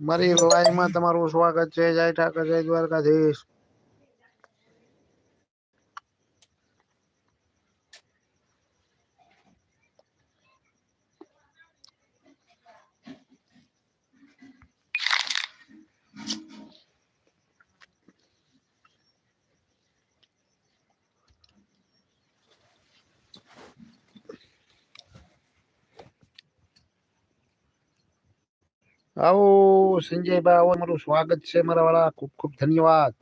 મારી લાઈનમાં તમારું સ્વાગત છે જય ઠાકર જય દ્વારકાધીશ આવો સંજયભાઈ આવો મારું સ્વાગત છે મારા વાળા ખૂબ ખૂબ ધન્યવાદ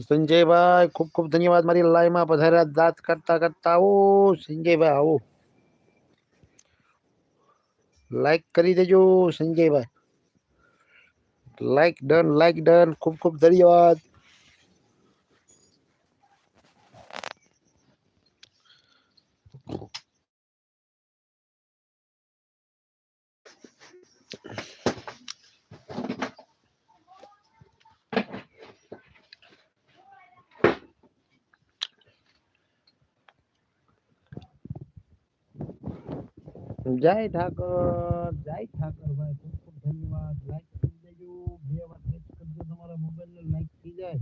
સંજયભાઈ ખૂબ ખૂબ ધન્યવાદ મારી લાઈવમાં પધાર્યા દાંત કરતા કરતા આવો સંજયભાઈ આવો લાઈક કરી દેજો Sanjaybhai like done like done ખૂબ ખૂબ ધન્યવાદ જય ઠાકર જય ઠાકર ભાઈ ખૂબ ખૂબ ધન્યવાદ લાઈક કરી દેજો બે વાર ટેચ કરજો તમારા મોબાઈલ ને લાઈક થઈ જાય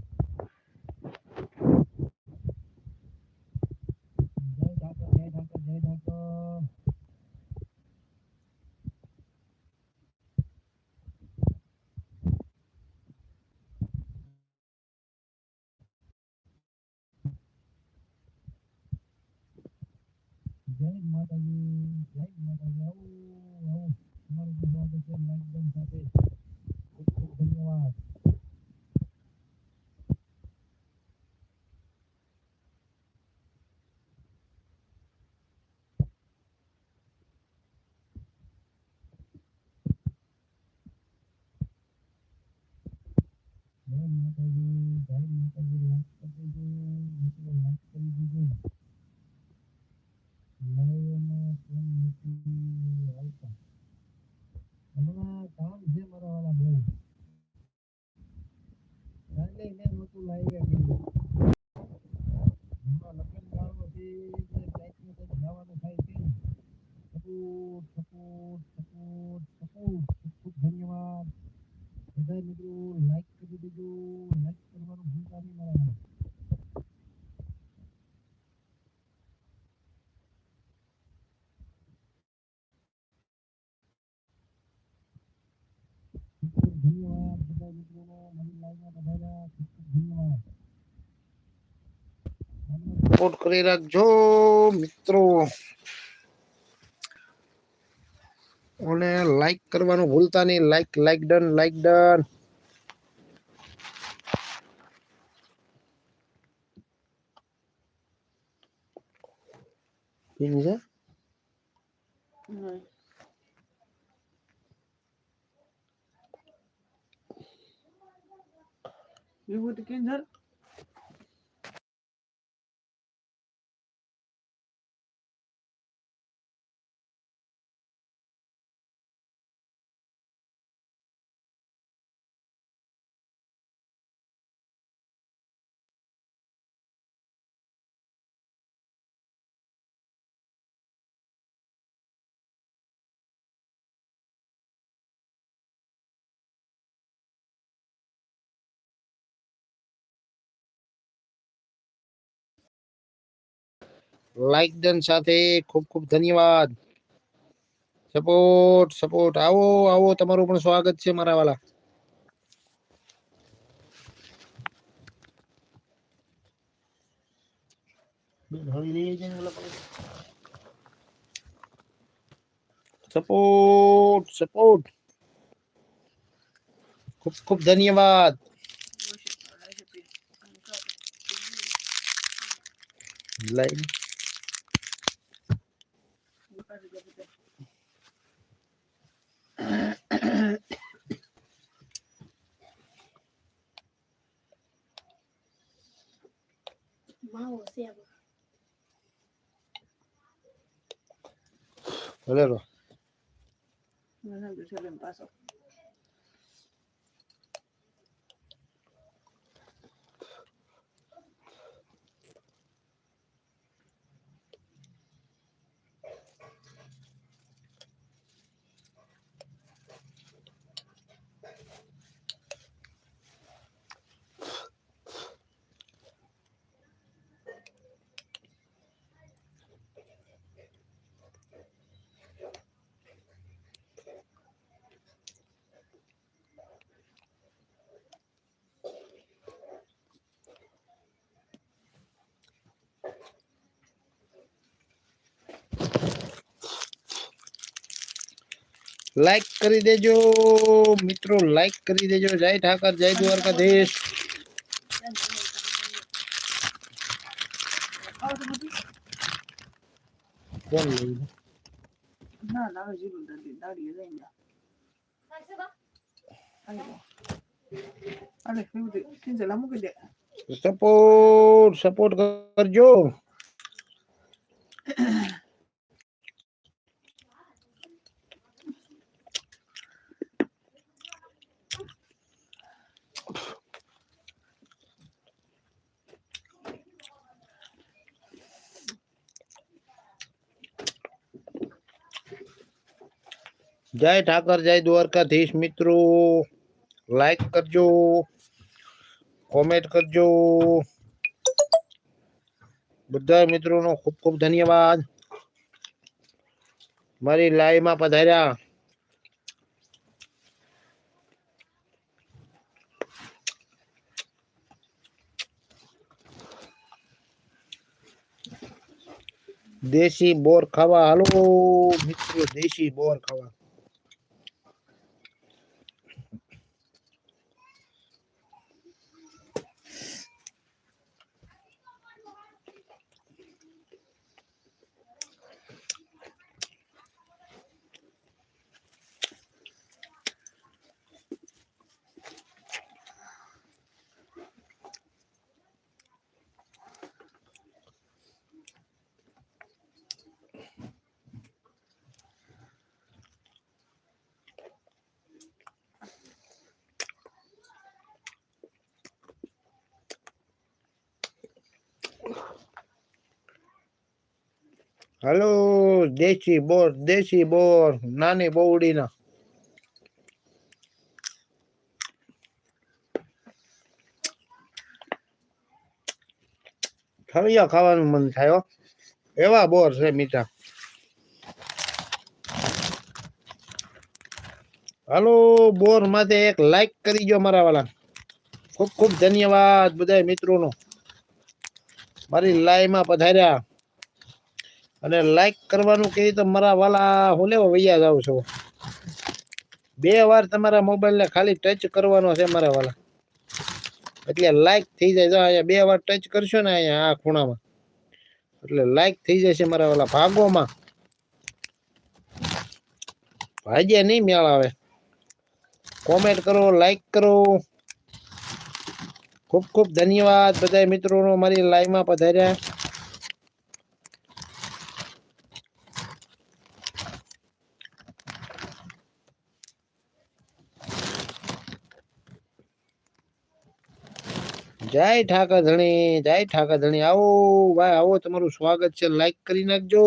જય ઠાકર જય ઠાકર જય ઠાકર જય માતાજી देखते हैं वो तो लाएगा કરી રાખજો મિત્રો અને લાઈક કરવાનું ભૂલતા નહીં like like done like done pin છે નહીં વિભૂતિ કેમ લાઈક ડન સાથે ખૂબ ખૂબ ધન્યવાદ સપોર્ટ સપોર્ટ આવો આવો તમારું પણ સ્વાગત છે મારા વાલા સપોર્ટ સપોર્ટ ખૂબ ખૂબ ધન્યવાદ Mało zjadł. Valero. No, no, yo se lo paso. Like કરી દેજો મિત્રો લાઈક કરી દેજો જય ઠાકર જય દ્વારકાધીશ કોણ લઈ લે? ના ના હવે જીરું દાદી દાડીએ લઈને અરે કેવું તે ટીંજલા મૂકી દે સપોર્ટ સપોર્ટ કરજો જય ઠાકર જય દ્વારકાધીશ મિત્રો લાઈક કરજો કોમેન્ટ કરજો બધા મિત્રોનો ખૂબ ખૂબ ધન્યવાદ મારી લાઈવમાં પધાર્યા દેશી બોર ખાવા હાલો મિત્રો દેશી બોર ખાવા હાલો, દેશી બોર દેશી બોર, નાની બોવડીના ઠળિયા ખાવાનું મન થાય એવા બોર છે મીઠા. હાલો, બોર માટે એક લાઈક કરી દો મારા વાલા. ખૂબ ખૂબ ધન્યવાદ બધા મિત્રોનો. મારી લાઈવમાં પધાર્યા. અને લાઈક કરવાનું કહે તો મારા વાલા હું લેવા વૈયા જાઉં છું. બે વાર તમારા મોબાઈલને ખાલી ટચ કરવાનો છે મારા વાલા. એટલે લાઈક થઈ જાય. જો અહીંયા બે વાર ટચ કરશો ને અહીંયા આ ખૂણામાં, એટલે લાઈક થઈ જશે મારા વાલા ભાગોમાં. ભાગ્યા નહીં મેળ આવે. કોમેન્ટ કરો લાઈક કરો. ખૂબ ખૂબ ધન્યવાદ બધા મિત્રોનો મારી લાઈવમાં પધાર્યા. જય ઠાકર ધણી જય ઠાકર ધણી આવો ભાઈ આવો તમારું સ્વાગત છે લાઈક કરી નાખજો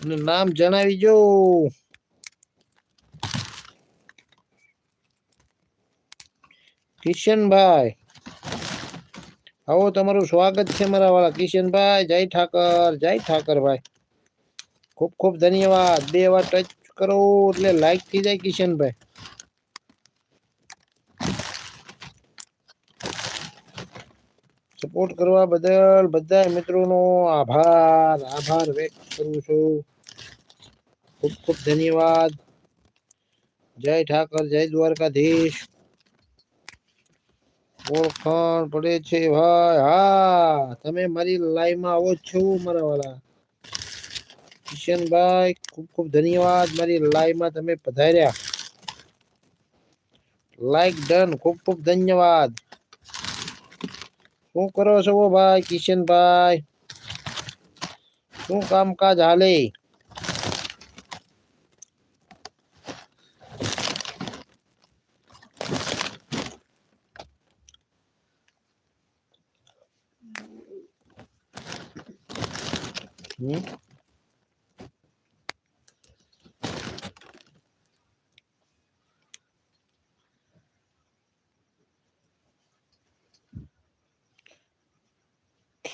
અને નામ જણાવીજો કિશનભાઈ આવો તમારું સ્વાગત છે મારા વાળા કિશનભાઈ જય ઠાકર જય ઠાકર ભાઈ ખૂબ ખૂબ ધન્યવાદ બે વાર ટચ કરો એટલે લાઈક થઈ જાય કિશનભાઈ સપોર્ટ કરવા બદલ બધા મિત્રોનો આભાર. આભાર વ્યક્ત કરું છું. ખૂબ ખૂબ ધન્યવાદ. જય ઠાકર, જય દ્વારકાધીશ. ઓળખાણ પડે છે ભાઈ. હા, તમે મારી લાઈવમાં આવો છો મારા વાળા કિશનભાઈ, ખૂબ ખૂબ ધન્યવાદ મારી લાઈવમાં તમે પધાર્યા. લાઈક ડન ખૂબ ખૂબ ધન્યવાદ. શું કરો છો ભાઈ કિશનભાઈ શું કામકાજ હાલે?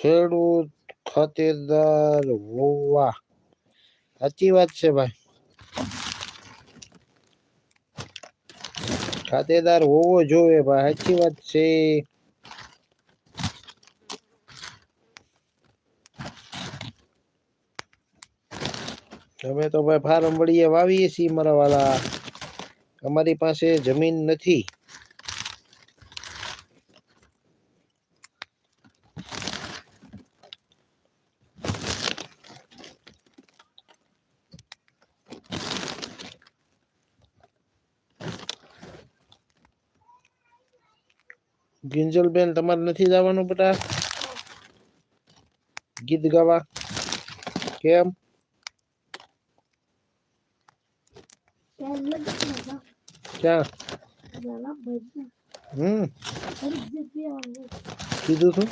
ખેડૂત ખાતેદાર હોવા. સાચી વાત છે ભાઈ. ખાતેદાર હોવો જોઈએ ભાઈ, સાચી વાત છે. અમે તો ભાઈ ફાર્મ વળીએ વાવીએ છીએ મારા વાલા. અમારી પાસે જમીન નથી. ગિંજલબેન તમારે નથી જવાનું બેટા? ગીત ગાવા. કેમ? ક્યાં? હમ. કીધું તું?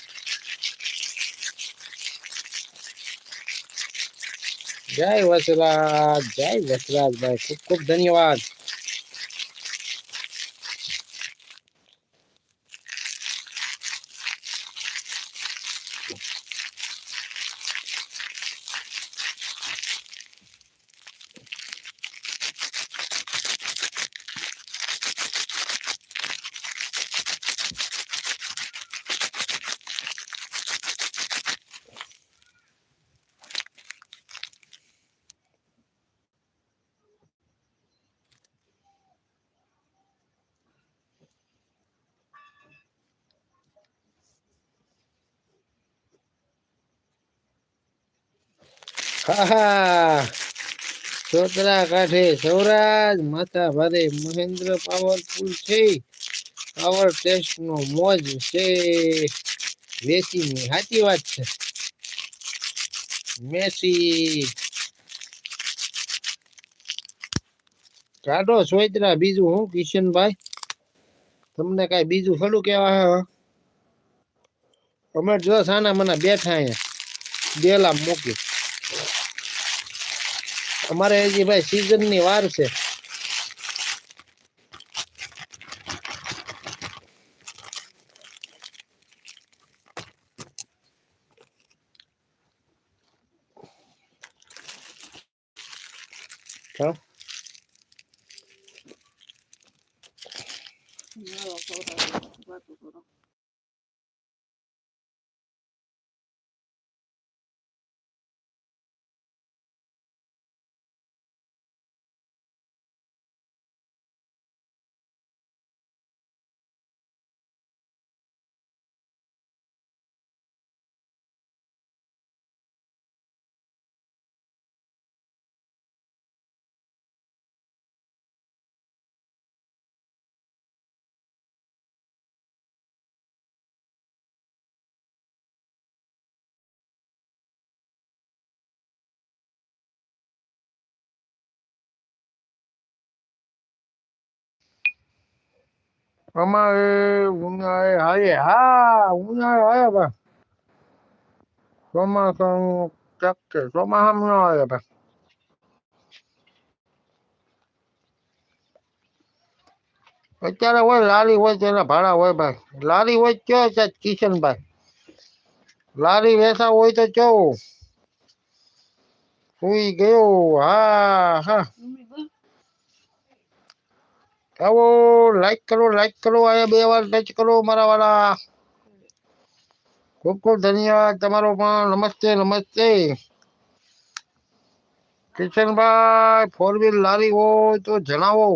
જય વસરાજ જય વસરાજ ભાઈ ખૂબ ખૂબ ધન્યવાદ. હા છોતરા કાંઠે સૌરાજ માથા ભારે મહેન્દ્ર પાવરફુલ છે. પાવર ટેસ્ટ નો મોજ છે. વેસીની સાચી વાત છે. મેસી. કાઢો સોયત્રા, બીજું હું, કિશનભાઈ? તમને કઈ બીજું થોડું કેવા હે? અમે જો સાના મને બેઠા અહીંયા બેલા મૂકી અમારે હજી ભાઈ સીઝનની વાર છે. અમારે ઉનાળે હાય હા, ઉનાળે આવે ભાઈ ચોમાસાનું છે ચોમાસામાં ન આવે બા અત્યારે હોય લારી હોય તેના ભાડા હોય ભાઈ. લારી હોય કયો છે કિશનભાઈ? લારી વેસા હોય તો કેવું સુઈ ગયો. હા હા. આવો લાઈક કરો લાઈક કરો આ બે વાર ટચ કરો મારા વાળા. ખૂબ ખૂબ ધન્યવાદ તમારો પણ. નમસ્તે નમસ્તે. કિશનભાઈ ફોર વ્હીલ લારી હોય તો જણાવો.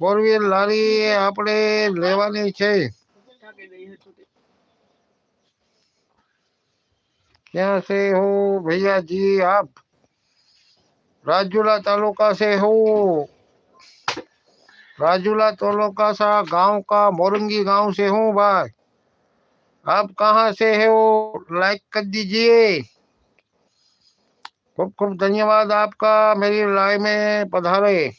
ફોર વ્હીલ લારી આપણે લેવાની છે. ક્યાં છે હો ભૈયાજી આપ? રાજુલા તાલુકા છે હું? राजूला तालुका से हो राजूला तालुका सा गांव का मोरंगी गांव से हूँ भाई आप कहाँ से हो लाइक कर दीजिए खूब खूब धन्यवाद आपका मेरी लाइव में पधारे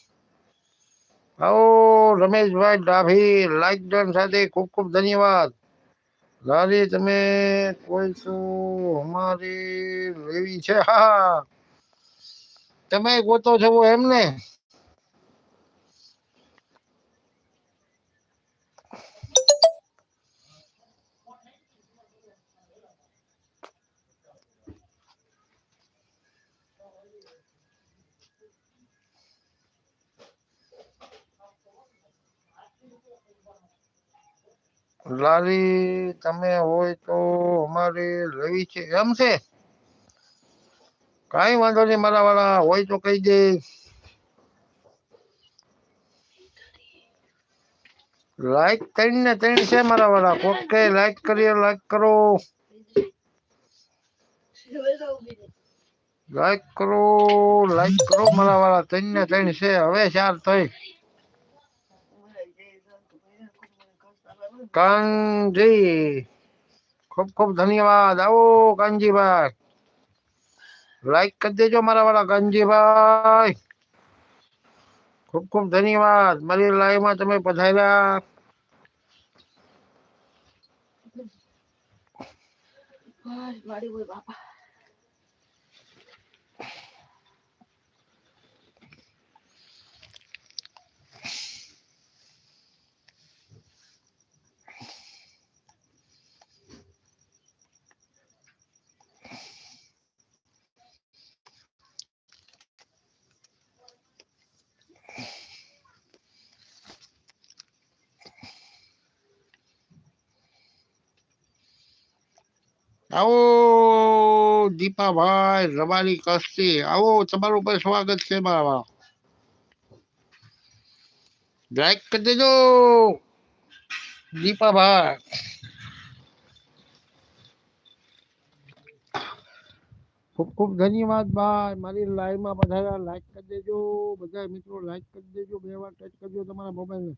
आओ रमेश भाई डाभी लाइक डन સાથે ખૂબ ખૂબ ધન્યવાદ લાલી તમે કોઈ શું અમારી લેવી છે હા તમે ગોતો છો એમ લાલી તમે હોય તો અમારે લેવી છે, એમ છે? કાંઈ વાંધો નહીં, મારા વાળા, હોય તો કહી દે. લાઈક ને ત્રણ છે, મારા વાળા. ઓકે લાઈક કરીએ લાઈક કરો. લાઈક કરો લાઈક કરો, મારા વાળા. ત્રણ ને ત્રણ છે, હવે ચાર થઈ. કાનજી, ખૂબ ખૂબ ધન્યવાદ. આવો કાનજીભાઈ. લાઈક કરી દેજો મારા વાળા કાનજીભાઈ. ખૂબ ખૂબ ધન્યવાદ. મારી લાઈવમાં તમે પધાર્યા. મારી બાપા. આવો દીપાભાઈ રબારી કસ્તી આવો તમારું પણ સ્વાગત છે મારા વાળા લાઈક કરી દેજો દીપાભાઈ ખૂબ ખૂબ ધન્યવાદ ભાઈ મારી લાઈવમાં બધા લાઈક કરી દેજો બધા મિત્રો લાઈક કરી દેજો બે વાર ટચ કરજો તમારા મોબાઈલને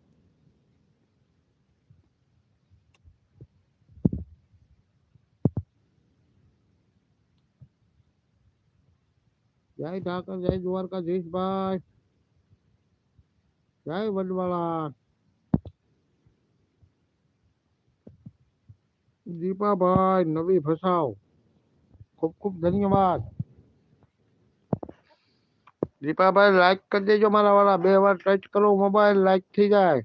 જય ઠાકર જય દ્વારકાધીશભાઈ જય વડવાળા દીપાભાઈ નવી ફસાવ ખૂબ ખૂબ ધન્યવાદ દીપાભાઈ લાઈક કરી દેજો મારા વાળા બે વાર ટચ કરો મોબાઈલ લાઈક થઈ જાય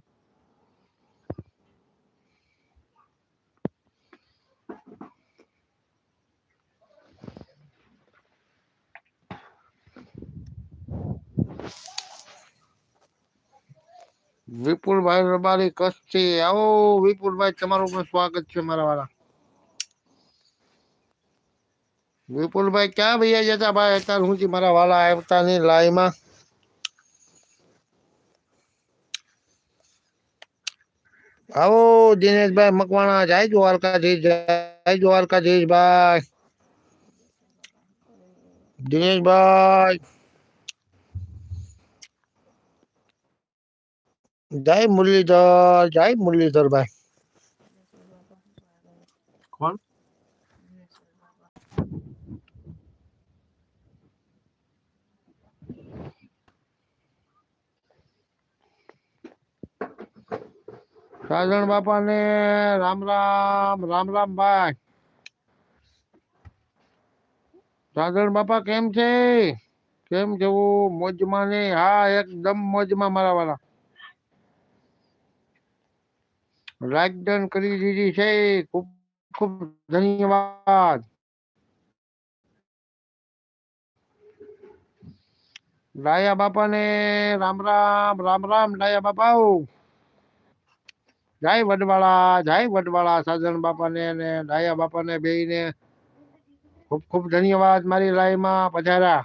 વિપુલભાઈ રબારી કચ્છથી આવો વિપુલભાઈ તમારું પણ સ્વાગત છે મારા વાળા વિપુલભાઈ ક્યાં ભૈયા જતા ભાઈ અત્યાર સુધી મારા વાલા આવતા નહીં લાઈમાં આવો દિનેશભાઈ મકવાણા જય દ્વારકાધીશ જય દ્વારકાધીશ ભાઈ દિનેશભાઈ જય મુરલીધર જય મુરલીધર ભાઈ કોણ સાજણ બાપા ને રામ રામ રામ રામ ભાઈ સાજણ બાપા કેમ છે કેમ જવું મોજમાં ને હા એકદમ મોજમાં મારા વાળા ડન કરી દીધી છે. ખૂબ ખૂબ ધન્યવાદ. ડાયા બાપા ને રામ રામ રામ રામ ડાયા બાપા જય વડવાળા જય વડવાળા સાધન બાપા ને ડાયા બાપા ને બે ને ખૂબ ખૂબ ધન્યવાદ મારી લાઈમાં પધાર્યા.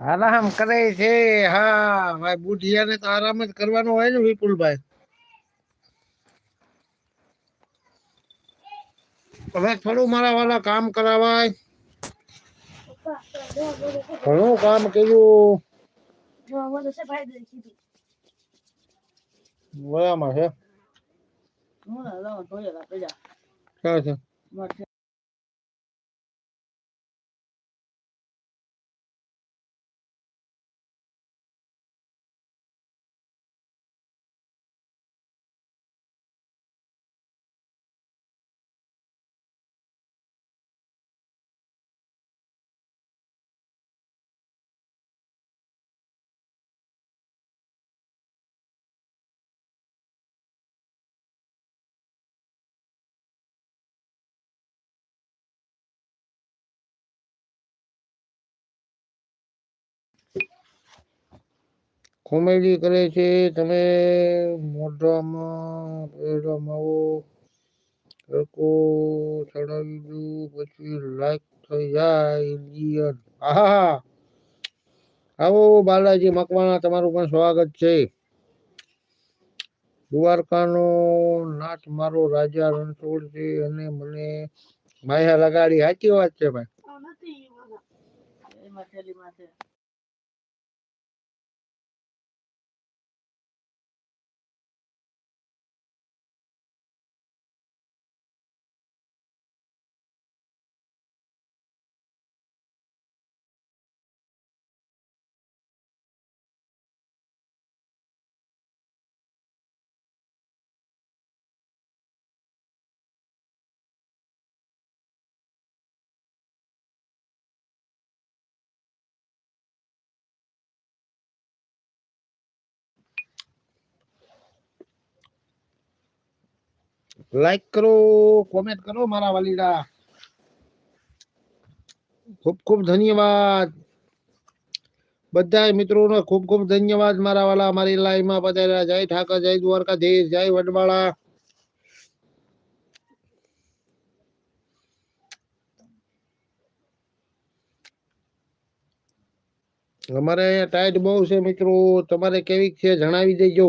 આરામ કરે છે. હા ભાઈ બુઢિયાને તો આરામ જ કરવાનો હોય ને વિપુલભાઈ. હવે થોડું મારા વાળા કામ કરાવાય. ઘણું કામ કર્યું. જો બોલો છે ભાઈ દે કીધું. બરાબર છે? ના લાવો ધોયેલા પડ્યા. ક્યાં છે? કોમેડી કરે છે, તમે મોઢામાં દઉં પછી લાઈક થઈ જાય ઇન્ડિયન આહા આવો બાલાજી મકવાણા, તમારું પણ સ્વાગત છે. દ્વારકાનો નાથ મારો રાજા રણછોડ છે અને મને માયા લગાડી. સાચી વાત છે ભાઈ. લાઈક કરો કોમેન્ટ કરો મારા વાલીડા. ખૂબ ખૂબ ધન્યવાદ. બધા મિત્રોનો ખૂબ ખૂબ ધન્યવાદ મારા વાલા મારી લાઈવમાં પધાર્યા. જય ઠાકર, જય દ્વારકાધીશ, જય વડવાળા. અમારે ટાઈટ બહુ છે મિત્રો. તમારે કેવી છે જણાવી દેજો.